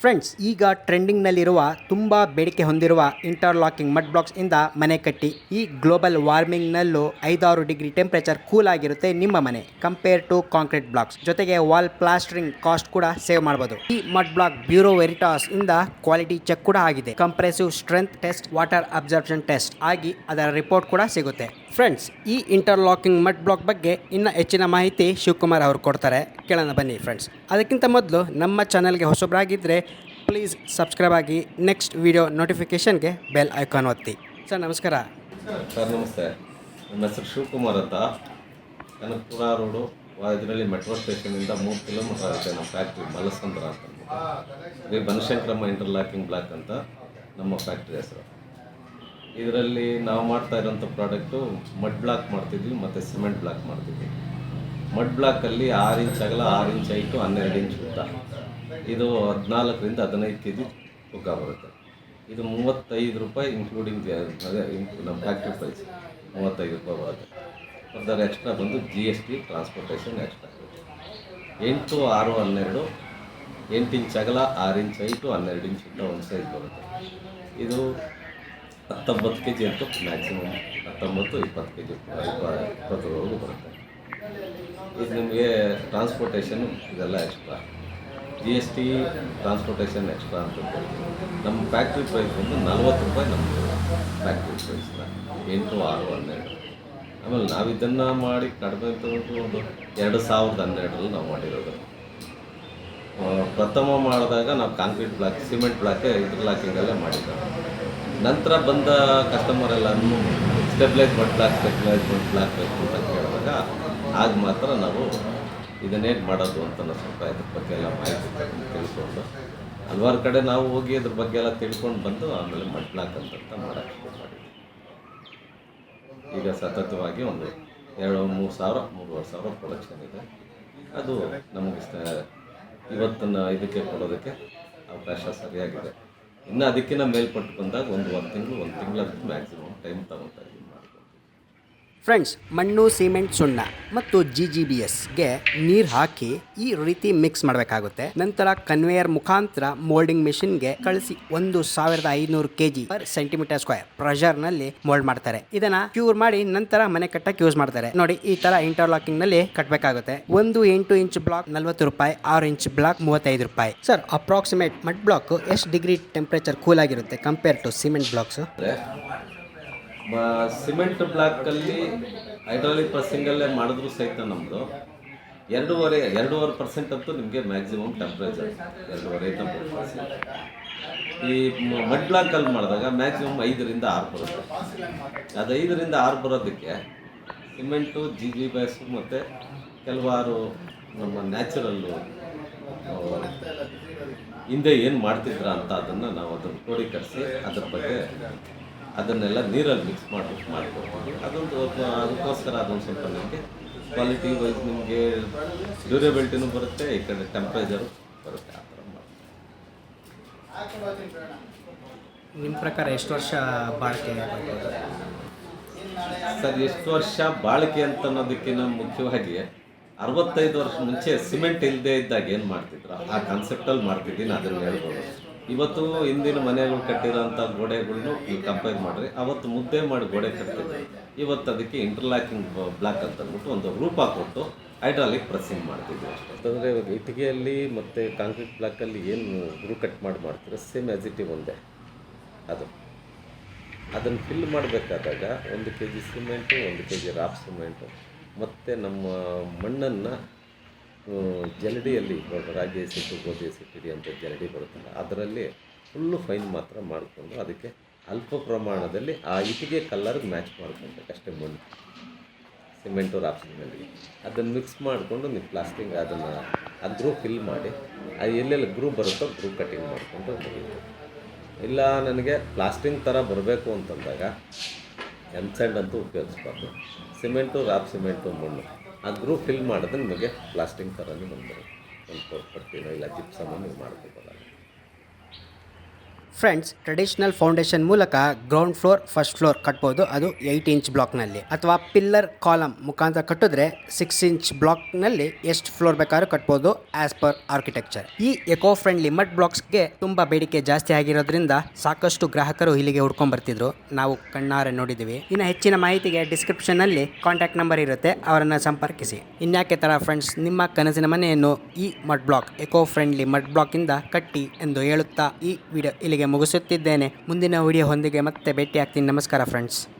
Friends ಈಗ ಟ್ರೆಂಡಿಂಗ್ನಲ್ಲಿರುವ ತುಂಬ ಬೇಡಿಕೆ ಹೊಂದಿರುವ ಇಂಟರ್ಲಾಕಿಂಗ್ ಮಡ್ ಬ್ಲಾಕ್ಸ್ ಇಂದ ಮನೆ ಕಟ್ಟಿ. ಈ ಗ್ಲೋಬಲ್ ವಾರ್ಮಿಂಗ್ನಲ್ಲೂ ಐದಾರು ಡಿಗ್ರಿ ಟೆಂಪರೇಚರ್ ಕೂಲ್ ಆಗಿರುತ್ತೆ ನಿಮ್ಮ ಮನೆ ಕಂಪೇರ್ ಟು ಕಾಂಕ್ರೀಟ್ ಬ್ಲಾಕ್ಸ್ ಜೊತೆಗೆ ವಾಲ್ ಪ್ಲಾಸ್ಟರಿಂಗ್ ಕಾಸ್ಟ್ ಕೂಡ ಸೇವ್ ಮಾಡಬಹುದು ಈ ಮಡ್ ಬ್ಲಾಕ್ ಬ್ಯೂರೋ ವೆರಿಟಾಸ್ ಇಂದ ಕ್ವಾಲಿಟಿ ಚೆಕ್ ಕೂಡ ಆಗಿದೆ. Compressive strength test water absorption test ಆಗಿ ಅದರ ರಿಪೋರ್ಟ್ ಕೂಡ ಸಿಗುತ್ತೆ. ಫ್ರೆಂಡ್ಸ್ ಈ ಇಂಟರ್ಲಾಕಿಂಗ್ ಮಡ್ ಬ್ಲಾಕ್ ಬಗ್ಗೆ ಇನ್ನು ಹೆಚ್ಚಿನ ಮಾಹಿತಿ ಶಿವಕುಮಾರ್ ಅವರು ಕೊಡ್ತಾರೆ. ಕೇಳೋಣ ಬನ್ನಿ ಫ್ರೆಂಡ್ಸ್ ಅದಕ್ಕಿಂತ ಮೊದಲು ನಮ್ಮ ಚಾನಲ್ಗೆ ಹೊಸಬರಾಗಿದ್ದರೆ ಪ್ಲೀಸ್ ಸಬ್ಸ್ಕ್ರೈಬ್ ಆಗಿ ನೆಕ್ಸ್ಟ್ ವಿಡಿಯೋ ನೋಟಿಫಿಕೇಶನ್ಗೆ ಬೆಲ್ ಐಕಾನ್ ಒತ್ತಿ. ಸರ್ ನಮಸ್ಕಾರ. ಸರ್ ನಮಸ್ತೆ. ನನ್ನ ಹೆಸರು ಶಿವಕುಮಾರ್ ಅಂತ. ಕನಕಪುರ ರೋಡು ಇದರಲ್ಲಿ ಮೆಟ್ರೋ ಸ್ಟೇಷನಿಂದ ಮೂರು ಕಿಲೋಮೀಟರ್ ಆಗುತ್ತೆ ನಮ್ಮ ಫ್ಯಾಕ್ಟ್ರಿ ಮಲಸಂದ್ರ ಅಂತ. ಶ್ರೀ ಬನಶಂಕರಮ್ಮ ಇಂಟರ್ಲಾಕಿಂಗ್ ಬ್ಲಾಕ್ ಅಂತ ನಮ್ಮ ಫ್ಯಾಕ್ಟ್ರಿ ಹೆಸರು. ಇದರಲ್ಲಿ ನಾವು ಮಾಡ್ತಾ ಇರೋಂಥ ಪ್ರಾಡಕ್ಟು ಮಡ್ ಬ್ಲಾಕ್ ಮಾಡ್ತಿದ್ವಿ, ಮತ್ತು ಸಿಮೆಂಟ್ ಬ್ಲಾಕ್ ಮಾಡ್ತಿದ್ವಿ. ಮಡ್ ಬ್ಲಾಕಲ್ಲಿ ಆರು ಇಂಚ್ ಅಗಲ ಆರು ಇಂಚ್ ಹೈಟು ಹನ್ನೆರಡು ಇಂಚ್ ಉದ್ದ. ಇದು ಹದಿನಾಲ್ಕರಿಂದ ಹದಿನೈದು ಕೆ ಜಿ ತೂಕ ಬರುತ್ತೆ. ಇದು ಮೂವತ್ತೈದು ರೂಪಾಯಿ ಇನ್ಕ್ಲೂಡಿಂಗ್ ಅದೇ ನಮ್ಮ ಫ್ಯಾಕ್ಟ್ರಿ ಪ್ರೈಸ್ ಮೂವತ್ತೈದು ರೂಪಾಯಿ ಬರುತ್ತೆ. ಅದರ ಎಕ್ಸ್ಟ್ರಾ ಬಂದು G S T transportation extra ಎಂಟು ಆರು ಹನ್ನೆರಡು, ಎಂಟು ಇಂಚ್ ಅಗಲ, ಆರು ಇಂಚ್ ಐಟು ಹನ್ನೆರಡು ಇಂಚ್ ಉದ್ದ ಒಂದು ಸೈಜ್ ಬರುತ್ತೆ. ಇದು ಹತ್ತೊಂಬತ್ತು ಕೆ ಜಿ ಅಂತೂ ಮ್ಯಾಕ್ಸಿಮಮ್ ಹತ್ತೊಂಬತ್ತು, ಇಪ್ಪತ್ತು ಕೆ ಜಿ ಇಪ್ಪತ್ತರವರೆಗೂ ಬರುತ್ತೆ. ಇದು ನಿಮಗೆ ಟ್ರಾನ್ಸ್ಪೋರ್ಟೇಷನ್ ಇದೆಲ್ಲ extra G S T transportation extra ಅಂತ ನಮ್ಮ ಫ್ಯಾಕ್ಟ್ರಿ ಪ್ರೈಸ್ ಬಂದು ನಲ್ವತ್ತು ರೂಪಾಯಿ ನಮ್ಮ ಫ್ಯಾಕ್ಟ್ರಿ ಪ್ರೈಸ್ನ ಎಂಟು, ಆರು, ಹನ್ನೆರಡು. ಆಮೇಲೆ ನಾವು ಇದನ್ನು ಮಾಡಿ ಕಡಿಮೆ ಅಂತ ಒಂದು ಎರಡು ಸಾವಿರದ ಹನ್ನೆರಡರಲ್ಲಿ ನಾವು ಮಾಡಿರೋದು. ಪ್ರಥಮ ಮಾಡಿದಾಗ ನಾವು ಕಾಂಕ್ರೀಟ್ ಬ್ಲಾಕ್ ಸಿಮೆಂಟ್ ಬ್ಲಾಕೆ ಇಂಟರ್ಲಾಕಿಂಗಲ್ಲೇ ಮಾಡಿದ್ದೆ ನಂತರ ಬಂದ ಕಸ್ಟಮರ್ ಎಲ್ಲರೂ stabilise mud block stabilise mud block ಬೇಕು ಅಂತ ಕೇಳಿದಾಗ, ಆಗ ಮಾತ್ರ ನಾವು ಇದನ್ನೇನು ಮಾಡೋದು ಅಂತ ಸ್ವಲ್ಪ ಇದ್ರ ಬಗ್ಗೆ ಎಲ್ಲ ಮಾಹಿತಿ ತಿಳ್ಕೊಂಡು, ಹಲವಾರು ಕಡೆ ನಾವು ಹೋಗಿ ಅದ್ರ ಬಗ್ಗೆ ಎಲ್ಲ ತಿಳ್ಕೊಂಡು ಬಂದು ಆಮೇಲೆ ಅಂತ ಮಾಡೋಕ್ಕೆ ಶುರು ಮಾಡಿದ್ವಿ. ಈಗ ಸತತವಾಗಿ ಒಂದು ಎರಡು, ಮೂರು ಸಾವಿರ, ಮೂರುವರೆ ಸಾವಿರ ಪ್ರೊಡಕ್ಷನ್ ಇದೆ. ಅದು ನಮಗೆ ಇವತ್ತಿನ ಇದಕ್ಕೆ ಕೊಡೋದಕ್ಕೆ ಅವಕಾಶ ಸರಿಯಾಗಿದೆ. ಇನ್ನು ಅದಕ್ಕಿಂತ ಮೇಲ್ಪಟ್ಟು ಬಂದಾಗ ಒಂದು ಒಂದು ತಿಂಗಳು, ಒಂದು ತಿಂಗಳದ್ದು ಮ್ಯಾಕ್ಸಿಮಮ್ ಟೈಮ್ ತಗೊತಾ ಇದ್ದೀವಿ ಫ್ರೆಂಡ್ಸ್ ಮಣ್ಣು ಸಿಮೆಂಟ್ ಸುಣ್ಣ ಮತ್ತು ಜಿ ಜಿ ಬಿ ಎಸ್ಗೆ ನೀರು ಹಾಕಿ ಈ ರೀತಿ ಮಿಕ್ಸ್ ಮಾಡಬೇಕಾಗುತ್ತೆ. ನಂತರ ಕನ್ವೇಯರ್ ಮುಖಾಂತರ ಮೋಲ್ಡಿಂಗ್ ಮಿಷಿನ್ಗೆ ಕಳಿಸಿ ಒಂದು ಸಾವಿರದ ಐನೂರು K G per centimetre square ಪ್ರೆಷರ್ನಲ್ಲಿ mould ಮಾಡ್ತಾರೆ. ಇದನ್ನ ಕ್ಯೂರ್ ಮಾಡಿ ನಂತರ ಮನೆ ಕಟ್ಟಕ್ಕೆ ಯೂಸ್ ಮಾಡ್ತಾರೆ. ನೋಡಿ, ಈ ತರ ಇಂಟರ್ಲಾಕಿಂಗ್ನಲ್ಲಿ ಕಟ್ಟಬೇಕಾಗುತ್ತೆ ಒಂದು ಎಂಟು ಇಂಚ್ ಬ್ಲಾಕ್ ನಲ್ವತ್ತು ರೂಪಾಯಿ, ಆರು ಇಂಚ್ ಬ್ಲಾಕ್ ಮೂವತ್ತೈದು ರೂಪಾಯಿ. ಸರ್ ಅಪ್ರಾಕ್ಸಿಮೇಟ್ ಮಡ್ ಬ್ಲಾಕ್ ಎಷ್ಟು ಡಿಗ್ರಿ ಟೆಂಪರೇಚರ್ ಕೂಲ್ ಆಗಿರುತ್ತೆ compare to cement blocks cement ಬ್ಲಾಕಲ್ಲಿ hydraulic ಪ್ರೆಸ್ಸಿಂಗಲ್ಲೇ ಮಾಡಿದ್ರು ಸಹಿತ ನಮ್ಮದು ಎರಡೂವರೆ ಎರಡೂವರೆ ಪರ್ಸೆಂಟ್ ಅಂತೂ ನಿಮಗೆ ಮ್ಯಾಕ್ಸಿಮಮ್ ಟೆಂಪ್ರೇಚರ್ ಎರಡೂವರೆ ಈ ಮಡ್ ಬ್ಲಾಕಲ್ಲಿ ಮಾಡಿದಾಗ ಮ್ಯಾಕ್ಸಿಮಮ್ ಐದರಿಂದ ಆರು ಬರುತ್ತೆ. ಅದು ಐದರಿಂದ ಆರು ಬರೋದಕ್ಕೆ ಸಿಮೆಂಟು, ಜಿ ಜಿ ಬ್ಯಾಸು ಮತ್ತು ಕೆಲವಾರು ನಮ್ಮ ನ್ಯಾಚುರಲ್ಲು ಹಿಂದೆ ಏನು ಮಾಡ್ತಿದ್ರ ಅಂತ ಅದನ್ನು ನಾವು ಅದನ್ನು ಕ್ರೋಢೀಕರಿಸಿ ಅದ್ರ ಬಗ್ಗೆ ಅದನ್ನೆಲ್ಲ ನೀರಲ್ಲಿ ಮಿಕ್ಸ್ ಮಾಡಿ ಮಾಡಿಕೊಡ್ತೀವಿ ಅದೊಂದು ಅದಕ್ಕೋಸ್ಕರ ಅದೊಂದು ಸ್ವಲ್ಪ ನಿಮಗೆ ಕ್ವಾಲಿಟಿ ವೈಸ್ ನಿಮಗೆ ಡ್ಯೂರೇಬಿಲಿಟಿನೂ ಬರುತ್ತೆ ಈ ಕಡೆ ಟೆಂಪ್ರೇಚರು ಬರುತ್ತೆ ಆ ಥರ ಮಾಡ್ತೀವಿ ನಿಮ್ಮ ಪ್ರಕಾರ ಎಷ್ಟು ವರ್ಷ ಬಾಳಿಕೆ ಸರ್ ಎಷ್ಟು ವರ್ಷ ಬಾಳಿಕೆ ಅಂತ ಅನ್ನೋದಕ್ಕಿಂತ ಮುಖ್ಯವಾಗಿ ಅರವತ್ತೈದು ವರ್ಷ ಮುಂಚೆ ಸಿಮೆಂಟ್ ಇಲ್ಲದೆ ಇದ್ದಾಗ ಏನು ಮಾಡ್ತಿದ್ರು? ಆ ಕಾನ್ಸೆಪ್ಟಲ್ಲಿ ಮಾಡ್ತಿದ್ದೀನಿ ಅದನ್ನು ಹೇಳ್ಬೋದು. ಇವತ್ತು ಹಿಂದಿನ ಮನೆಗಳು ಕಟ್ಟಿರೋಂಥ ಗೋಡೆಗಳ್ನು ನೀವು ಕಂಪೇರ್ ಮಾಡಿರಿ. ಅವತ್ತು ಮುದ್ದೆ ಮಾಡಿ ಗೋಡೆ ಕಟ್ಟಿದ್ವಿ ಇವತ್ತು ಅದಕ್ಕೆ ಇಂಟರ್ಲಾಕಿಂಗ್ ಬ್ಲಾಕ್ ಅಂತ ಅಂದ್ಬಿಟ್ಟು ಒಂದು ರೂಪ ಕೊಟ್ಟು ಹೈಡ್ರಾಲಿಕ್ ಪ್ರೆಸ್ಸಿಂಗ್ ಮಾಡ್ತಿದ್ವಿ ಅಷ್ಟೇ. ಅಂತಂದರೆ ಇವಾಗ ಇಟ್ಟಿಗೆಯಲ್ಲಿ ಮತ್ತು ಕಾಂಕ್ರೀಟ್ ಬ್ಲಾಕಲ್ಲಿ ಏನು ಗ್ರೂ ಕಟ್ ಮಾಡಿ ಮಾಡ್ತೀರೋ ಸೇಮ್ ಆ್ಯಸ್ ಒಂದೇ. ಅದು. ಅದನ್ನು ಫಿಲ್ ಮಾಡಬೇಕಾದಾಗ ಒಂದು ಕೆ ಜಿ ಸಿಮೆಂಟು ಒಂದು ಕೆ ಜಿ ರಾಫ್ ಸಿಮೆಂಟು ಮತ್ತು ನಮ್ಮ ಮಣ್ಣನ್ನು ಜಲಡಿಯಲ್ಲಿ ರಾಗಿ ಸಿಟ್ಟು ಗೋಧಿ ಸಿಟ್ಟಿಡಿ ಅಂತ ಜಲಡಿ ಬರುತ್ತಲ್ಲ, ಅದರಲ್ಲಿ ಫುಲ್ಲು ಫೈನ್ ಮಾತ್ರ ಮಾಡಿಕೊಂಡು ಅದಕ್ಕೆ ಅಲ್ಪ ಪ್ರಮಾಣದಲ್ಲಿ ಆ ಇಟ್ಟಿಗೆ ಕಲ್ಲರ್ಗೆ ಮ್ಯಾಚ್ ಮಾಡ್ಕೊಬೇಕಷ್ಟೇ ಮಣ್ಣು ಸಿಮೆಂಟು ರಾಪ್ಸಿನಲ್ಲಿ ಅದನ್ನು ಮಿಕ್ಸ್ ಮಾಡಿಕೊಂಡು ನೀವು ಪ್ಲಾಸ್ಟಿಂಗ್ ಅದನ್ನು ಗ್ರೂ ಫಿಲ್ ಮಾಡಿ ಅದು ಎಲ್ಲೆಲ್ಲಿ ಗ್ರೂ ಬರುತ್ತೋ ಗ್ರೂ ಕಟಿಂಗ್ ಮಾಡಿಕೊಂಡು ಮುಗಿಯುತ್ತೆ ಇಲ್ಲ ನನಗೆ ಪ್ಲಾಸ್ಟಿಂಗ್ ಥರ ಬರಬೇಕು ಅಂತಂದಾಗ ಎಮ್ಸೆಂಡ್ ಅಂತೂ ಉಪಯೋಗಿಸ್ಬಾರ್ದು. ಸಿಮೆಂಟು ರಾಪ್ ಸಿಮೆಂಟು ಮಣ್ಣು. ಆ ಗ್ರೂ ಫಿಲ್ ಮಾಡಿದ್ರೆ ನಿಮಗೆ ಪ್ಲಾಸ್ಟಿಂಗ್ ಥರನೇ ಬಂದರು. ಒಂದು ಪಟ್ಟಿನ ಇಲ್ಲ ಜಿಪ್ಸಮನ್ನು ನೀವು ಮಾಡ್ಕೋಬೋದಲ್ಲ ಫ್ರೆಂಡ್ಸ್ ಟ್ರೆಡಿಷನಲ್ ಫೌಂಡೇಶನ್ ಮೂಲಕ ಗ್ರೌಂಡ್ ಫ್ಲೋರ್ ಫಸ್ಟ್ ಫ್ಲೋರ್ ಕಟ್ಬೋದು. ಅದು ಏಯ್ಟ್ ಇಂಚ್ ಬ್ಲಾಕ್ನಲ್ಲಿ ಅಥವಾ ಪಿಲ್ಲರ್ ಕಾಲಮ್ ಮುಖಾಂತರ ಕಟ್ಟಿದ್ರೆ ಸಿಕ್ಸ್ ಇಂಚ್ ಬ್ಲಾಕ್ನಲ್ಲಿ ಎಷ್ಟು ಫ್ಲೋರ್ ಬೇಕಾದ್ರೂ ಕಟ್ಬೋದು ಆಸ್ ಪರ್ ಆರ್ಕಿಟೆಕ್ಚರ್ ಈ ಎಕೋ ಫ್ರೆಂಡ್ಲಿ ಮಡ್ ಬ್ಲಾಕ್ಸ್ಗೆ ತುಂಬಾ ಬೇಡಿಕೆ ಜಾಸ್ತಿ ಆಗಿರೋದ್ರಿಂದ ಸಾಕಷ್ಟು ಗ್ರಾಹಕರು ಇಲ್ಲಿಗೆ ಹುಡ್ಕೊಂಡ್ ಬರ್ತಿದ್ರು ನಾವು ಕಣ್ಣಾರೆ ನೋಡಿದ್ದೀವಿ. ಇನ್ನು ಹೆಚ್ಚಿನ ಮಾಹಿತಿಗೆ ಡಿಸ್ಕ್ರಿಪ್ಷನ್ನಲ್ಲಿ ಕಾಂಟ್ಯಾಕ್ಟ್ ನಂಬರ್ ಇರುತ್ತೆ. ಅವರನ್ನು ಸಂಪರ್ಕಿಸಿ. ಇನ್ಯಾಕೆ ತರ ಫ್ರೆಂಡ್ಸ್ ನಿಮ್ಮ ಕನಸಿನ ಮನೆಯನ್ನು ಈ mud block eco friendly mud ಇಂದ ಕಟ್ಟಿ ಎಂದು ಹೇಳುತ್ತಾ ಈ ವಿಡಿಯೋ ಮುಗಿಸುತ್ತಿದ್ದೇನೆ. ಮುಂದಿನ ವಿಡಿಯೋ ಹೊಂದಿಗೆ ಮತ್ತೆ ಭೇಟಿ ಆಗ್ತೀನಿ ನಮಸ್ಕಾರ ಫ್ರೆಂಡ್ಸ್